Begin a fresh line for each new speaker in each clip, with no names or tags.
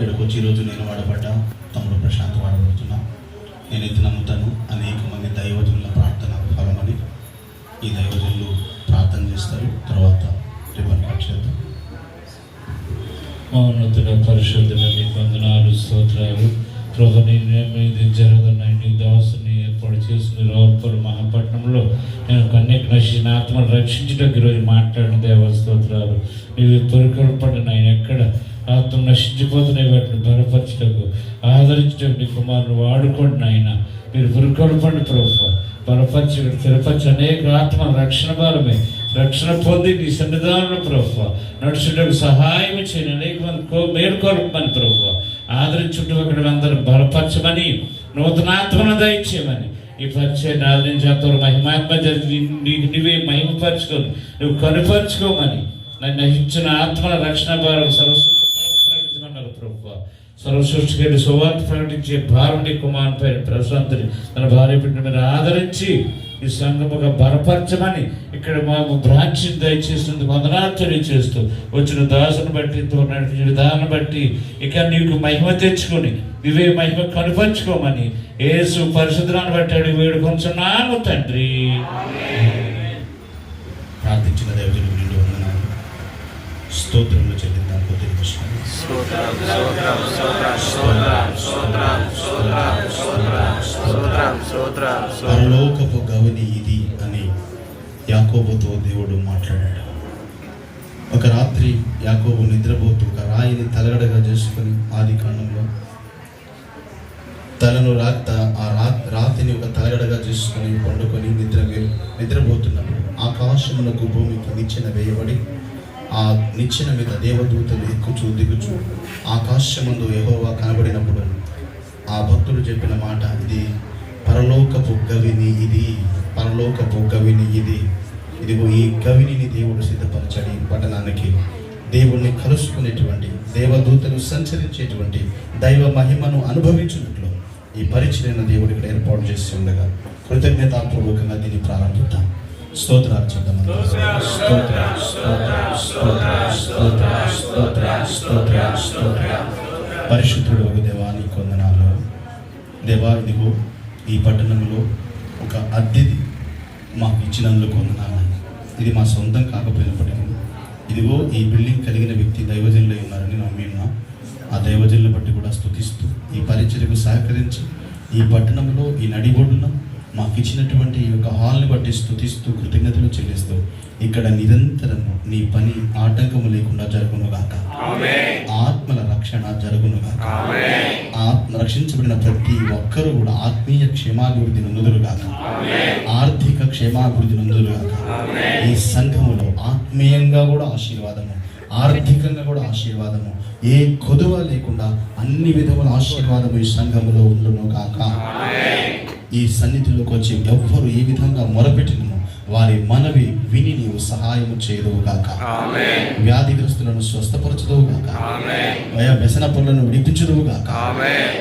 ఇక్కడికి వచ్చి ఈరోజు నేను వాడబడ్డా తమ్ముడు ప్రశాంత్ వాడబడుతున్నా నేనైతే నమ్ముతాను. అనేక మంది దైవజనుల ప్రార్థన ఫలమని ఈ దైవజనులు ప్రార్థన చేస్తారు. తర్వాత రిబన్ చేద్దాం.
మౌనతుల పరిశుద్ధుల మీకు వందనాలు స్తోత్రాలు. ప్రభు ఇది జరగన దాసుని ఏర్పాటు చేసిన రావులపల్లి మహాపట్నంలో నేను కన్యక నశించిన ఆత్మను రక్షించడానికి ఈరోజు మాట్లాడిన దేవ స్తోత్రాలు. నీవు పొరికపడిన ఎక్కడ? ఆత్మ నశించిపోతున్నాయి వాటిని బలపరచటకు ఆదరించటకు నీ కుమారుని వాడుకోండి నాయన. మీరు పురుకొల్పండి ప్రభు బలపరిచి స్థిరపరిచి అనేక ఆత్మ రక్షణ బలమే. రక్షణ పొంది నీ సన్నిధానంలో ప్రభు నడుచుటకు సహాయం చేయని అనేక మంది కో- మేలుకొల్పమని ప్రభు ఆదరించుంటూ అక్కడ అందరూ బలపరచమని నూతనాత్మను దయచేయమని. ఈ పరిచయం ఆదరించి అంతవరకు మహిమాత్మ జరిగి నీకు నువ్వే మహిమపరచుకొని నువ్వు కనుపరుచుకోమని. నన్ను ఇచ్చిన ఆత్మల రక్షణ భారం సర్వస్వ సర్వసృష్టికి సువార్త ప్రకటించే భారం నీ కుమారుని పైన తన భార్య బిడ్డ మీద ఆదరించి ఈ సంఘముగా బలపరచమని ఇక్కడ మాకు బ్రాంచ్ దయచేసినందుకు వందనాలు తెలియచేస్తూ వచ్చిన దాసును బట్టి తో నడిపించిన విధానం బట్టి ఇక నీకు మహిమ తెచ్చుకొని ఇవే మహిమ కనుపరుచుకోమని ఏసు పరిశుద్ధాన్ని బట్టి అడిగి వేడుకొంచున్నాను తండ్రి.
ప్రార్థించిన దైవజనులు పరలోకపు గవని ఇది అని యాకోబుతో దేవుడు మాట్లాడాడు. ఒక రాత్రి యాకోబు నిద్రపోతూ ఒక రాయిని తలగడగా చేసుకొని ఆది కాండంలో తలను రాత ఆ రా రాతిని ఒక తలగడగా చేసుకొని పండుకొని నిద్ర నిద్రపోతున్నప్పుడు ఆకాశమునకు భూమికి నిచ్చెన వేయబడి ఆ నిచ్చెన మీద దేవదూతలు ఎక్కుచూ ఆకాశమందు యెహోవా కనబడినప్పుడు ఆ భక్తుడు చెప్పిన మాట ఇది పరలోకపు గవిని ఇది పరలోకపు గవిని ఇది. ఇదిగో ఈ గవిని దేవుడు సిద్ధపరచడి పట్టణానికి దేవుణ్ణి కలుసుకునేటువంటి దేవదూతలు సంచరించేటువంటి దైవ మహిమను అనుభవించినట్లు ఈ పరిచయన దేవుడు ఇక్కడ ఏర్పాటు చేసి ఉండగా కృతజ్ఞతాపూర్వకంగా దీన్ని ప్రారంభిద్దాం. స్తోత్రాలు చేద్దాం స్తోత్ర స్తోత్ర స్తోత్ర స్తోత్ర స్తోత్ర స్తోత్ర స్తోత్ర పరిశుద్ధుడు ఒక దేవాని కొందనాలు దేవా ఇదిగో ఈ పట్టణంలో ఒక అద్దెది మాకు ఇచ్చినందుకు కొందనాలని ఇది మా సొంతం కాకపోయినప్పటికీ ఇదిగో ఈ బిల్డింగ్ కలిగిన వ్యక్తి దైవజనులై ఉన్నారని నమ్మి ఉన్నా. ఆ దైవజనులు బట్టి కూడా స్తుతిస్తూ ఈ పరిచర్యకు సహకరించి ఈ పట్టణంలో ఈ నడిబొడ్డున మాకు ఇచ్చినటువంటి ఈ యొక్క హాల్ని బట్టి స్తుతిస్తూ కృతజ్ఞతలు చెల్లిస్తూ ఇక్కడ నిరంతరము నీ పని ఆటంకము లేకుండా జరుగునుగాక. ఆత్మల రక్షణ జరుగునుగాక. ఆత్మ రక్షించబడిన ప్రతి ఒక్కరూ కూడా ఆత్మీయ క్షేమాభివృద్ధి నొందులుగాక ఆర్థిక క్షేమాభివృద్ధి నొందులుగాక ఈ సంఘములో ఆత్మీయంగా కూడా ఆశీర్వాదము ఆర్థికంగా కూడా ఆశీర్వాదము ఏ కొదువ లేకుండా అన్ని విధముల ఆశీర్వాదము ఈ సంఘములో ఉండును గాక ఈ సన్నిధిలోకి వచ్చి ఎవ్వరు ఏ విధంగా మొరపెట్టినము వారి మనవి విని నీవు సహాయము చేయదువు గాక. వ్యాధిగ్రస్తులను స్వస్థపరచదువు గాక. వయ వ్యసన పనులను విడిపించదువు గాక.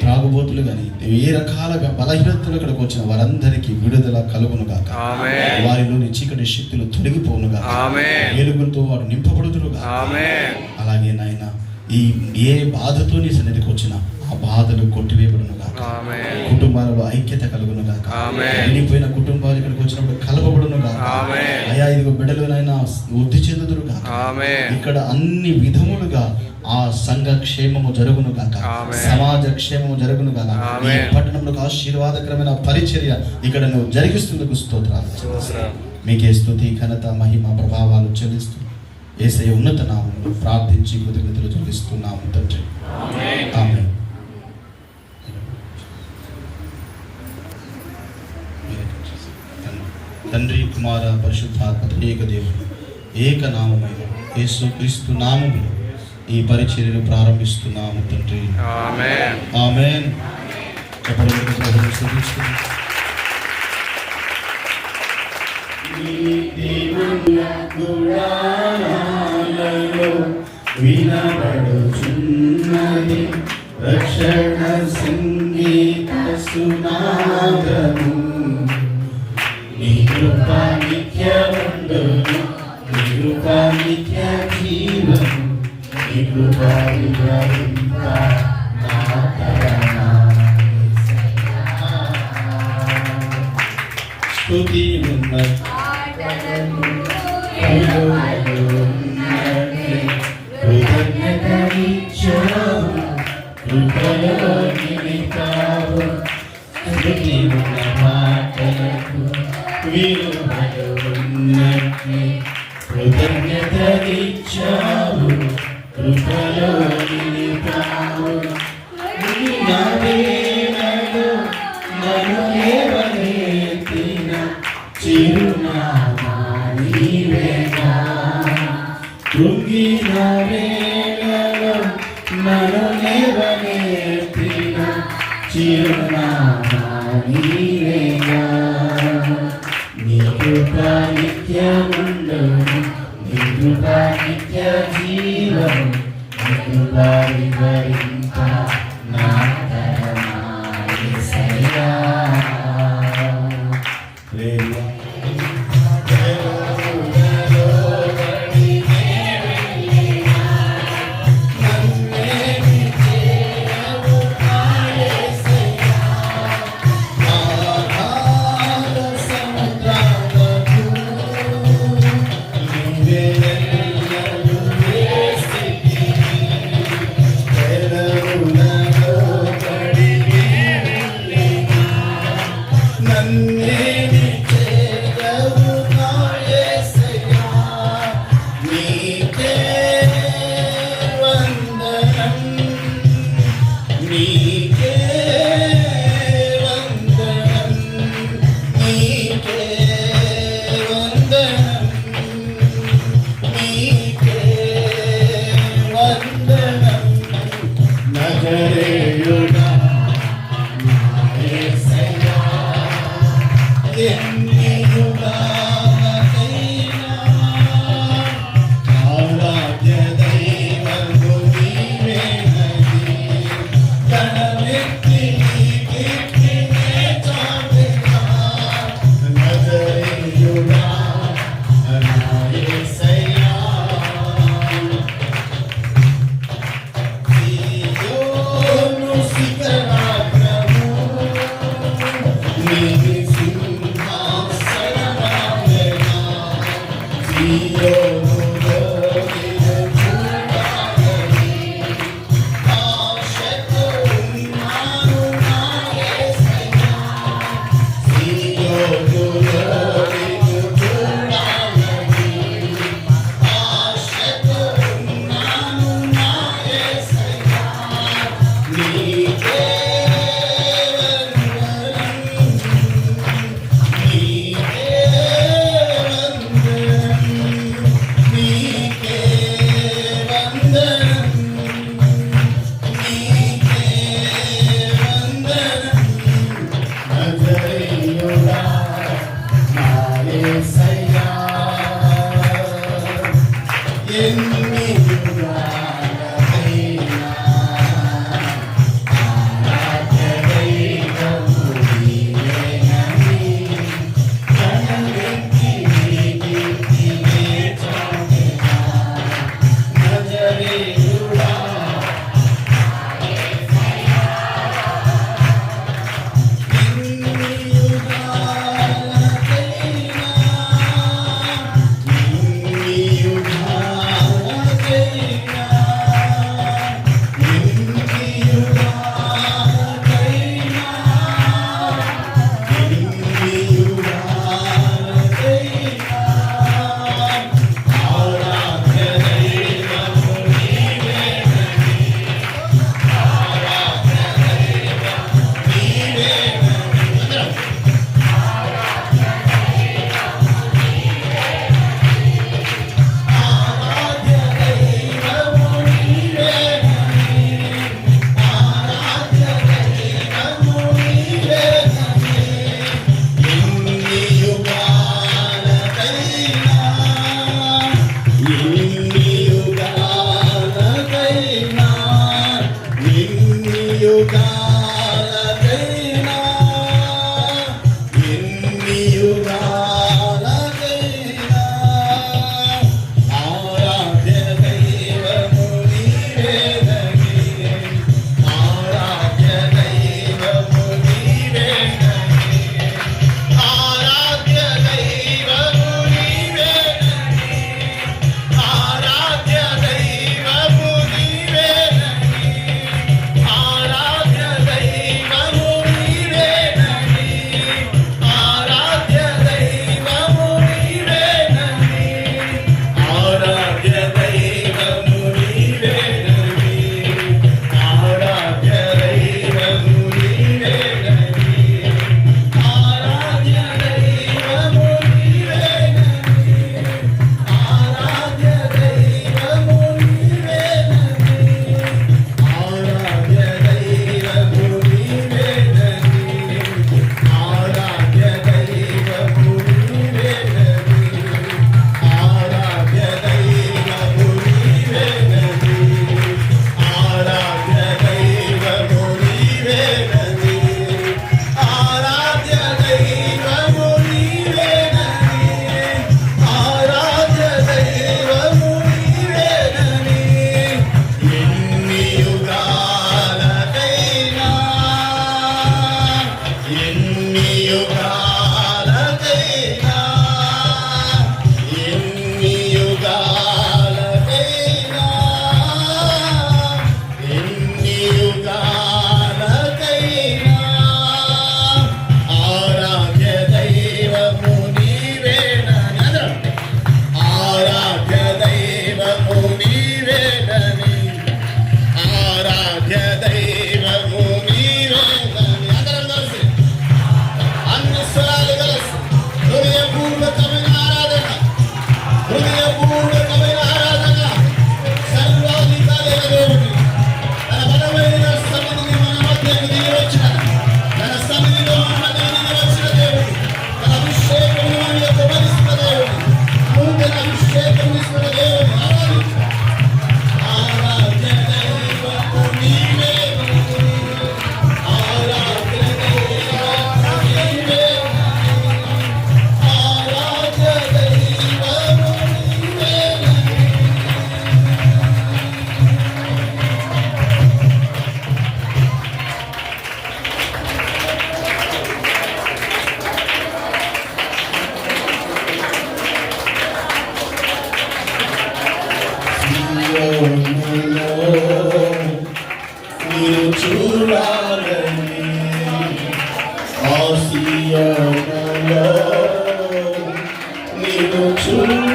త్రాగుబోతులు కానీ ఏ రకాలుగా బలహీనతలు ఇక్కడికి వచ్చిన వారందరికీ విడుదల కలుగును గాక. వారిలోని చీకటి శక్తులు తొలగిపోను గాక. వెలుగులతో వారు నింపబడుదురు గాక. అలాగే నాయన ఈ ఏ బాధతో నీ సన్నిధికి వచ్చినా ఆ బాధలు కొట్టివేయబడును గాక. కుటుంబాలలో ఐక్యత కలుగును గాక వెళ్ళిపోయిన కుటుంబాలు ఇక్కడికి వచ్చినప్పుడు కలపబడును గాక అయా ఇదిగో బిడ్డలునైనా వృద్ధి చెందుదురు గాక ఇక్కడ అన్ని విధములుగా ఆ సంఘ క్షేమము జరుగును గాక సమాజ క్షేమము జరుగును గాక ఈ పట్టణంలో ఆశీర్వాదకరమైన పరిచర్య ఇక్కడ నువ్వు జరిగిస్తుందుకు స్తోత్రాలు. మీకే స్తుతి ఘనత మహిమ ప్రభావాలు చెల్లిస్తూ ఏసయ ఉన్నత నామంలో ప్రార్థించి కృతజ్ఞతలు చెల్లిస్తున్నాము తండ్రి. ఆమేన్. తండ్రి కుమార పరిశుద్ధాత్మ ఏక దేవుడు ఏక నామమైన యేసు క్రీస్తు నామములో ఈ పరిచర్యను ప్రారంభిస్తున్నాము తండ్రి. ఆమెన్. వినబడుచున్నది రక్షణ సంగీత సునాదము. కృప నిత్యముండును నీ కృప నిత్య జీవము నీ కృప వివరింప నా తరణ స్థుతి ఉన్నది కృతజ్ఞత కృపయో కృపలో నిలిపావు. నిత్య జీవము ఎన్ని నిన్ను చూడాలని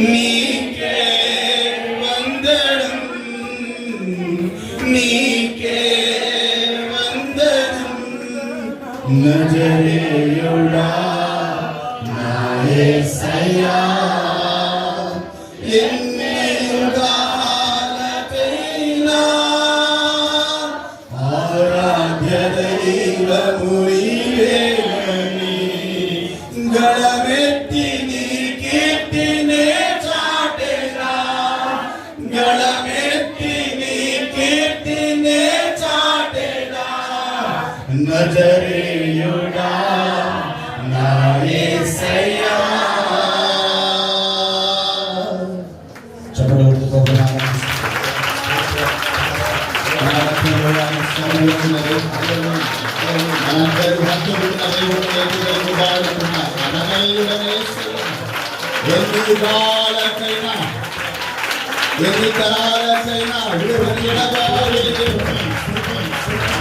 నీకే వందనం నీకే వందనం నజరేయుడా నజరేయుడా నా యేసయ్యా చెప్పబడుతూ ప్రభునామం ఎన్ని కాలకైనా ఎన్ని తరాలకైనా విడుదల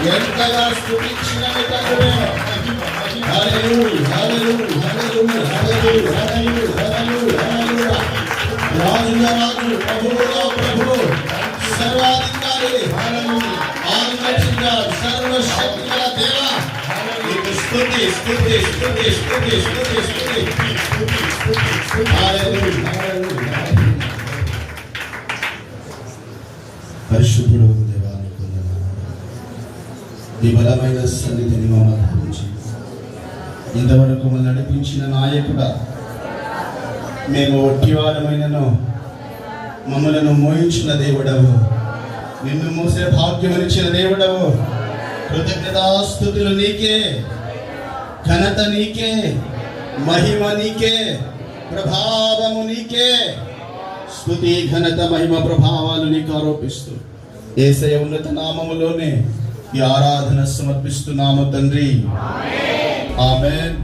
ఎంతగా హల్లెలూయా రాజుల రాజు ప్రభువుల ప్రభువు సర్వాధికారి ఆల్మైటీగా సర్వశక్తి దేవ. నీకు స్తుతి స్తుతి స్తుతి స్తుతి స్తుతి పరిశుద్ధుడు నీ బలమైన సన్నిధిని మమ్మల్ని గురించి ఇంతవరకు మమ్మల్ని నడిపించిన నాయకుడా మేము ఒట్టివారమైనను మమ్మలను మోయించిన దేవుడవు. నిన్ను మోసే భాగ్యమనిచ్చిన దేవుడవు. కృతజ్ఞతాస్థుతులు నీకే ఘనత నీకే మహిమ నీకే ప్రభావము నీకే. స్థుతి ఘనత మహిమ ప్రభావాలు నీకు ఆరోపిస్తూ. ఏసయ ఉన్నత నామములోనే ఈ ఆరాధన సమర్పిస్తున్నాము తండ్రి. ఆమెన్.